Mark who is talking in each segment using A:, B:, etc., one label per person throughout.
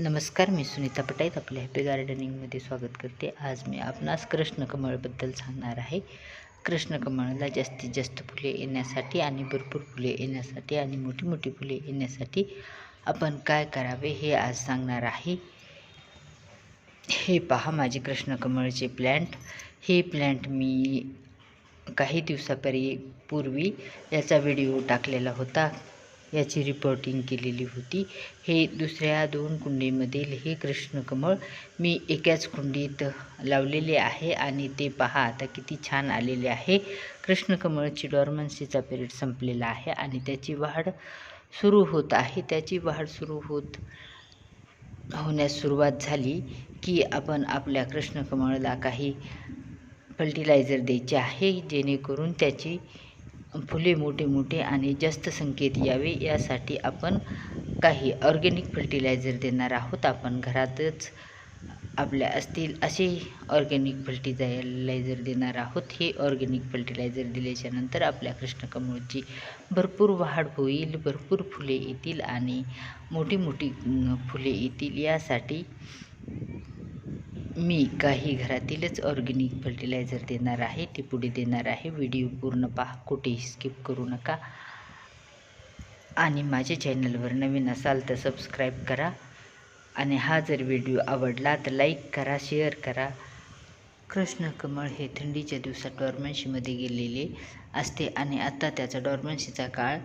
A: नमस्कार मी सुनीता पटाईत आपल्या हॅपी गार्डनिंगमध्ये स्वागत करते. आज मी आपणास कृष्णकमळबद्दल सांगणार आहे. कृष्णकमळला जास्तीत जास्त फुले येण्यासाठी आणि भरपूर फुले येण्यासाठी आणि मोठी मोठी फुले येण्यासाठी आपण काय करावे हे आज सांगणार आहे. हे पहा माझे कृष्णकमळचे प्लॅन्ट हे प्लॅन्ट मी काही दिवसापरी पूर्वी याचा व्हिडिओ टाकलेला होता. याची रिपोर्टिंग केलेली होती. हे दुसऱ्या दोन कुंडीमधील हे कृष्णकमळ मी एकाच कुंडीत लावलेले आहे आणि ते पहा आता किती छान आलेले आहे. कृष्णकमळची डॉर्मन्सीचा पिरियड संपलेला आहे आणि त्याची वाढ सुरू होत आहे. त्याची वाढ सुरू होत होण्यास सुरुवात झाली की आपण आपल्या कृष्णकमळला काही फर्टिलायझर द्यायचे आहे जेणेकरून त्याची फुले मोठे मोठे आणि जास्त संख्येत यावे यासाठी आपण काही ऑर्गेनिक फर्टिलायझर देणार आहोत. आपण घरातच आपल्या असतील असे ऑर्गॅनिक फर्टिलायझर देणार आहोत. हे ऑर्गॅनिक फर्टिलायझर दिल्याच्यानंतर आपल्या कृष्णकमळची भरपूर वाढ होईल भरपूर फुले येतील आणि मोठी मोठी फुले येतील. यासाठी मी काही घरातीलच ऑर्गेनिक फर्टिलायझर देणार आहे ते पुढे देणार आहे. व्हिडिओ पूर्ण पहा कुठेही स्किप करू नका. आणि माझ्या चॅनलवर नवीन असाल तर सबस्क्राईब करा. आणि हा जर व्हिडिओ आवडला तर लाईक करा शेअर करा. कृष्ण कमळ हे थंडीच्या दिवसात डॉर्मन्शीमध्ये गेलेले असते आणि आत्ता त्याचा डॉर्मन्शीचा काळ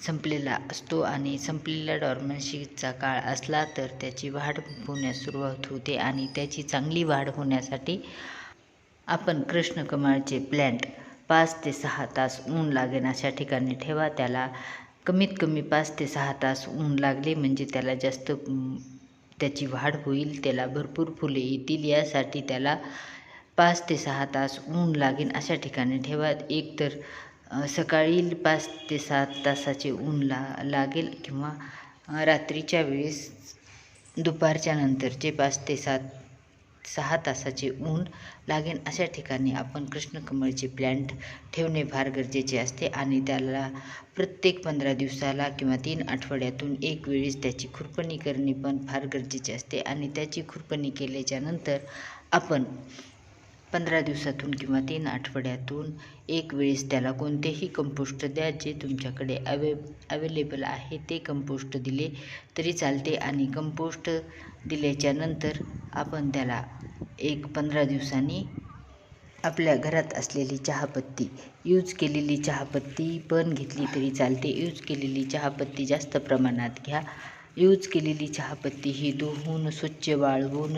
A: संपलेला असतो आणि संपलेला डॉर्मन्सीचा काळ असला तर त्याची वाढ होण्यास सुरुवात होते आणि त्याची चांगली वाढ होण्यासाठी आपण कृष्णकमळचे प्लॅन्ट पाच ते सहा तास ऊन लागेन अशा ठिकाणी ठेवा. त्याला कमीत कमी पाच ते सहा तास ऊन लागले म्हणजे त्याला जास्त त्याची वाढ होईल. त्याला भरपूर फुले येतील. यासाठी त्याला पाच ते सहा तास ऊन लागेल अशा ठिकाणी ठेवा. एकतर सकाळी पाच ते सात तासाचे ऊन ला लागेल किंवा रात्रीच्या वेळेस दुपारच्या नंतरचे पाच ते सात सहा तासाचे ऊन लागेल. अशा ठिकाणी आपण कृष्णकमळचे प्लॅन्ट ठेवणे फार गरजेचे असते आणि त्याला प्रत्येक पंधरा दिवसाला किंवा तीन आठवड्यातून एक वेळेस त्याची खुरपणी करणे पण फार गरजेचे असते आणि त्याची खुरपणी केल्याच्यानंतर आपण पंधरा दिवसातून किंवा तीन आठवड्यातून एक वेळेस त्याला कोणतेही कंपोस्ट द्या जे तुमच्याकडे अवे अवेलेबल आहे ते कंपोस्ट दिले तरी चालते. आणि कंपोस्ट दिल्याच्यानंतर आपण त्याला एक पंधरा दिवसांनी आपल्या घरात असलेली चहापत्ती यूज केलेली चहापत्ती पण घेतली तरी चालते. यूज केलेली चहापत्ती जास्त प्रमाणात घ्या. यूज केलेली चहापत्ती ही धुवून स्वच्छ वाळवून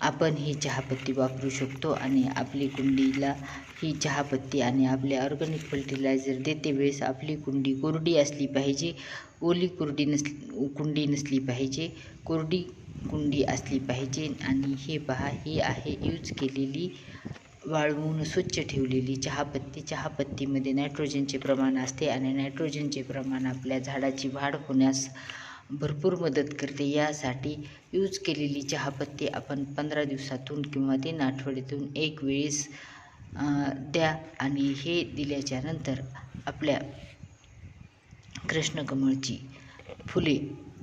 A: आपण ही चहापत्ती वापरू शकतो आणि आपली कुंडीला ही चहापत्ती आणि आपले ऑर्गॅनिक फर्टिलायझर देते वेळेस आपली कुंडी कोरडी असली पाहिजे ओली कुरडी नसली कुंडी नसली पाहिजे कोरडी कुंडी असली पाहिजे आणि हे पहा ही आहे यूज केलेली वाळवून स्वच्छ ठेवलेली चहापत्ती. चहापत्तीमध्ये नायट्रोजनचे प्रमाण असते आणि नायट्रोजनचे प्रमाण आपल्या झाडाची वाढ होण्यास भरपूर मदत करते. यासाठी यूज केलेली चहापत्ती आपण पंधरा दिवसातून किंवा तीन आठवड्यातून एक वेळेस द्या आणि हे दिल्याच्या नंतर आपल्या कृष्णकमळची फुले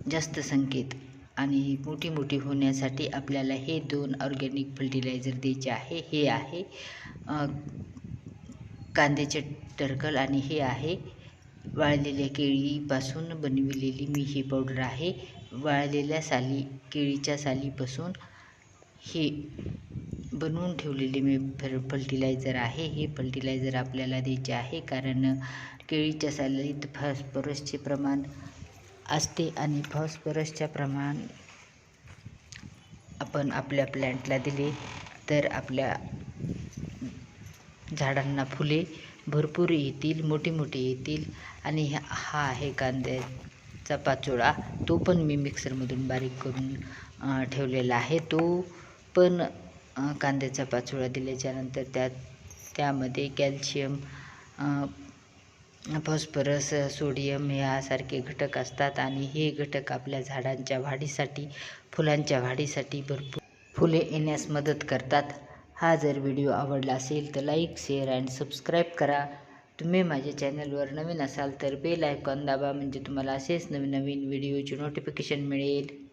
A: जास्त संख्येत आणि मोठी मोठी होण्यासाठी आपल्याला हे दोन ऑर्गॅनिक फर्टिलायझर द्यायचे आहे. हे आहे कांद्याचे टरकल आणि हे आहे वाळलेल्या केळीपासून बनविलेली मी ही पावडर आहे. वाळलेल्या साली केळीच्या सालीपासून हे बनवून ठेवलेले मी फर फर्टिलायझर आहे. हे फर्टिलायझर आपल्याला द्यायचे आहे कारण केळीच्या सालीत फॉस्फरसचे प्रमाण असते आणि फॉस्फरसच्या प्रमाण आपण आपल्या प्लॅन्टला दिले तर आपल्या झाडांना फुले भरपूर येतील मोठे मोठे येतील. आणि हा आहे कांद्याचा पाचोळा. तो पण मी मिक्सरमधून बारीक करून ठेवलेला आहे. तो पण कांद्याचा पाचोळा दिल्याच्यानंतर त्यात त्यामध्ये कॅल्शियम फॉस्फरस सोडियम यासारखे घटक असतात. आणि हे घटक आपल्या झाडांच्या वाढीसाठी फुलांच्या वाढीसाठी भरपूर फुले येण्यास मदत करतात. हा जर व्हिडिओ आवडला असेल तर लाईक शेअर अँड सबस्क्राईब करा. तुम्ही माझ्या चॅनलवर नवीन असाल तर बेल आयकॉन दाबा म्हणजे तुम्हाला असेच नवीन नवीन व्हिडिओचे नोटिफिकेशन मिळेल.